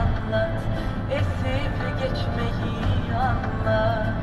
anlat Esip geçmeyi anlat.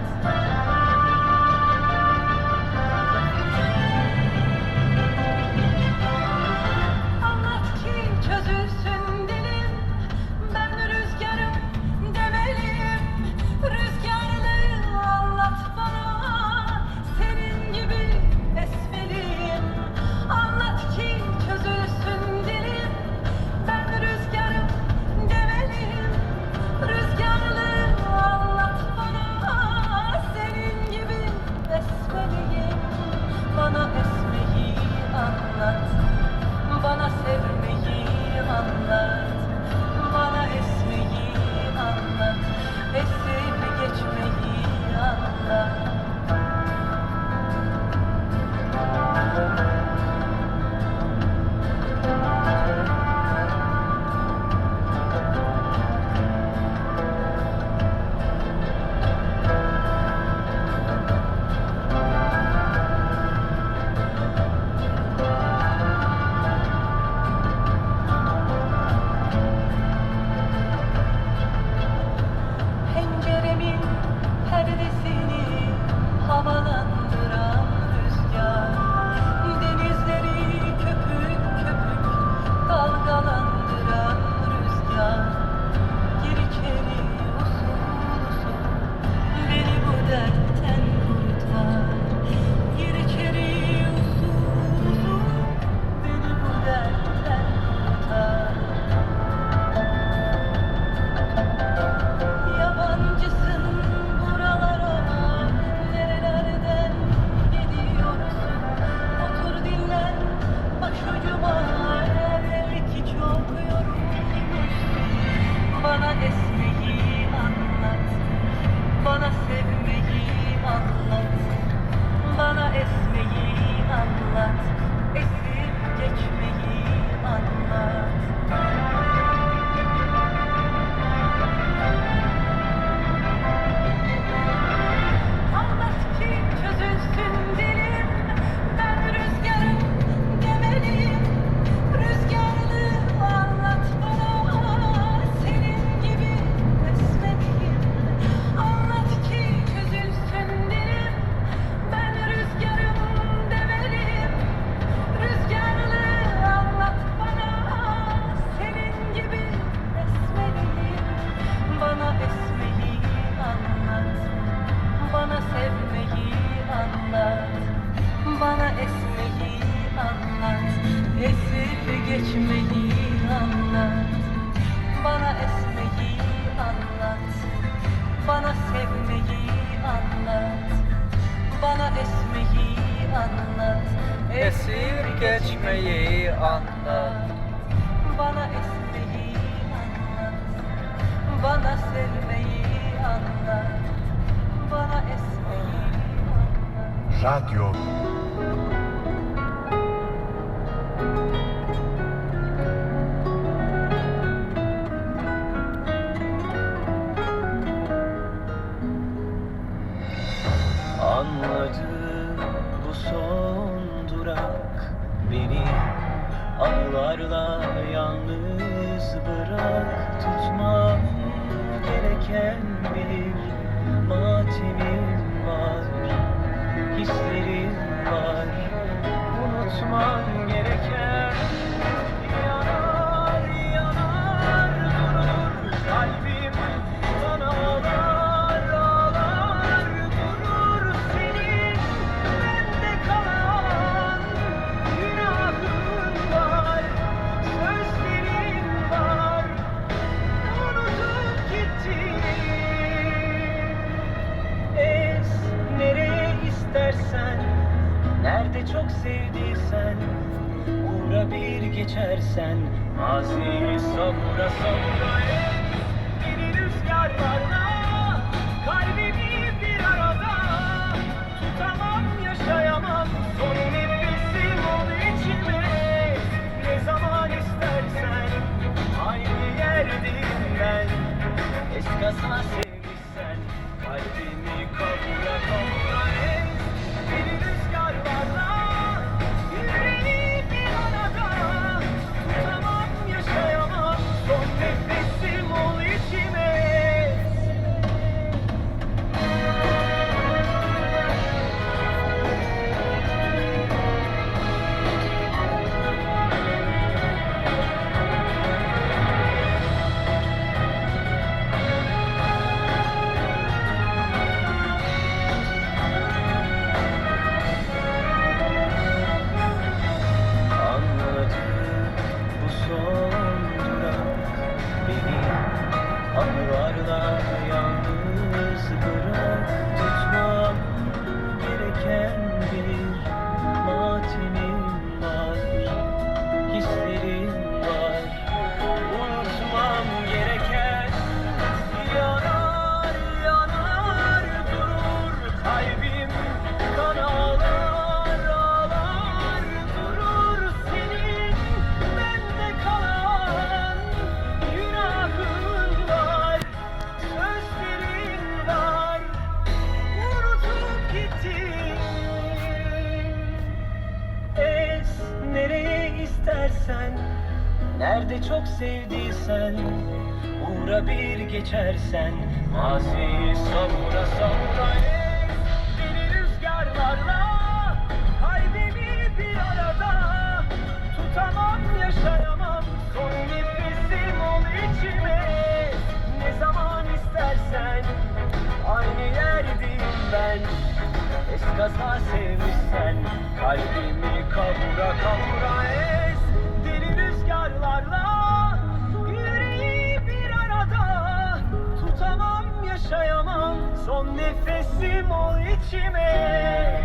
geçmedi anlat Bana esmeyi anlat Bana sevmeyi anlat Bana esmeyi anlat Esir geçmeyi anlat. Bana esmeyi anlat Bana sevmeyi anlat Bana esmeyi anlat. Radyo. and sevdiysen Uğra bir geçersen Maziyi savura savura Deli rüzgarlarla can gidersen Nerede çok sevdiysen Uğra bir geçersen. Maziyi savura savura ev Deli rüzgarlarla. Kalbimi bir arada Tutamam yaşayamam. Son nefesim ol içime. Ne zaman istersen Aynı yerdeyim ben. Eskaza sevmişsen Kalbimi kavura kavura ev Son nefesim o içime.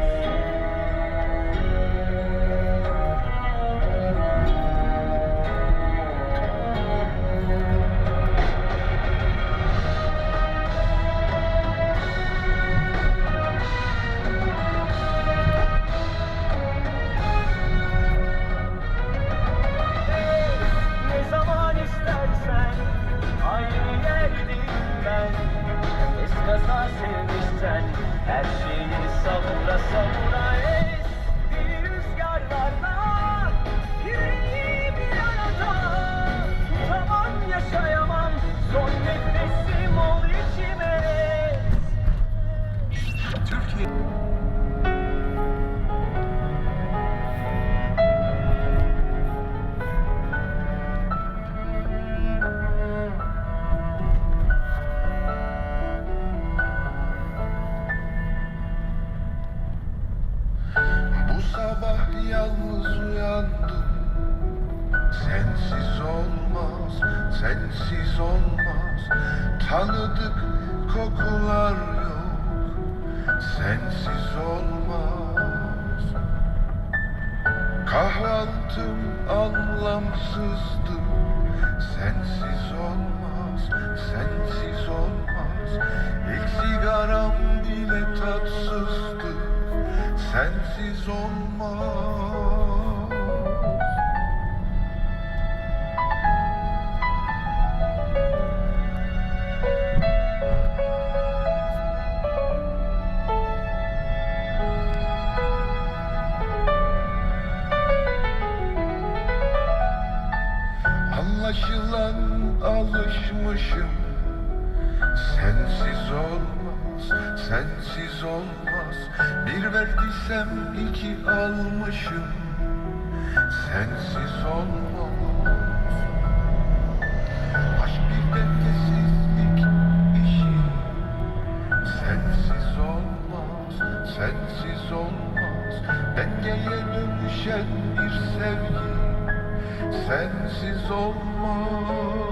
Sensiz olmaz. Tanıdık kokular yok. Sensiz olmaz. Kahvaltım anlamsızdı Sensiz olmaz, sensiz olmaz. İlk sigaram bile tatsızdı Sensiz olmaz iki almışım. Sensiz olmaz. Aşk bir dengesizlik işi. Sensiz olmaz, sensiz olmaz. Dengeye dönüşen bir sevgi. Sensiz olmaz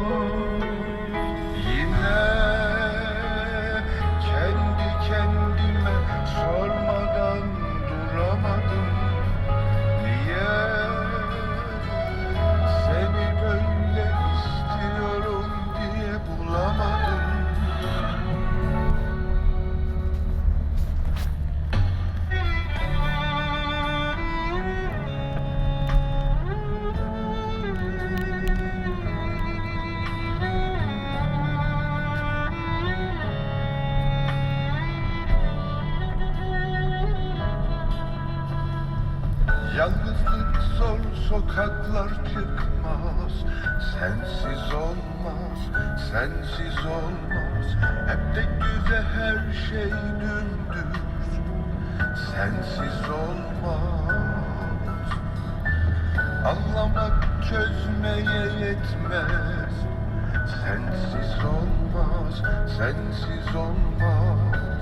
Yalnızlık zor sokaklar çıkmaz. Sensiz olmaz, sensiz olmaz. Hep de güzel her şey dümdüz. Sensiz olmaz. Anlamak çözmeye yetmez. Sensiz olmaz, sensiz olmaz.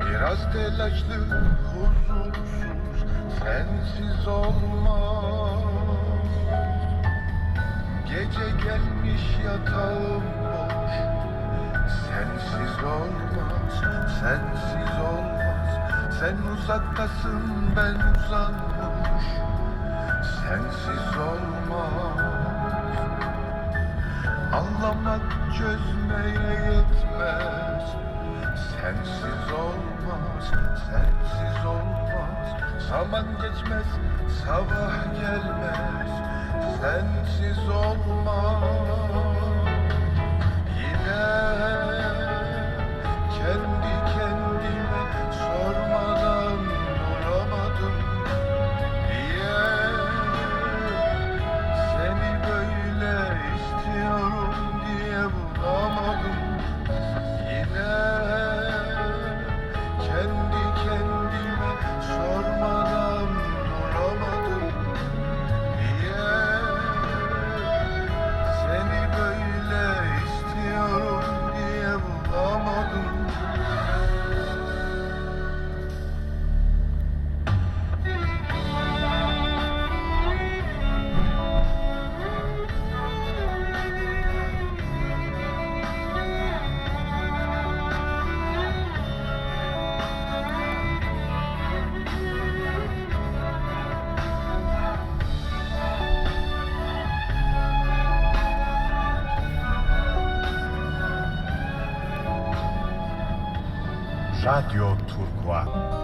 Biraz telaşlı, huzursuz Sensiz olmaz. Gece gelmiş yatağım boş. Sensiz olmaz, sensiz olmaz. Sen uzaktasın ben uzanmış. Sensiz olmaz. Anlamak çözmeye yetmez. Sensiz olmaz, sensiz Zaman geçmez, sabah gelmez. Sensiz olmaz Radyo Turkuaz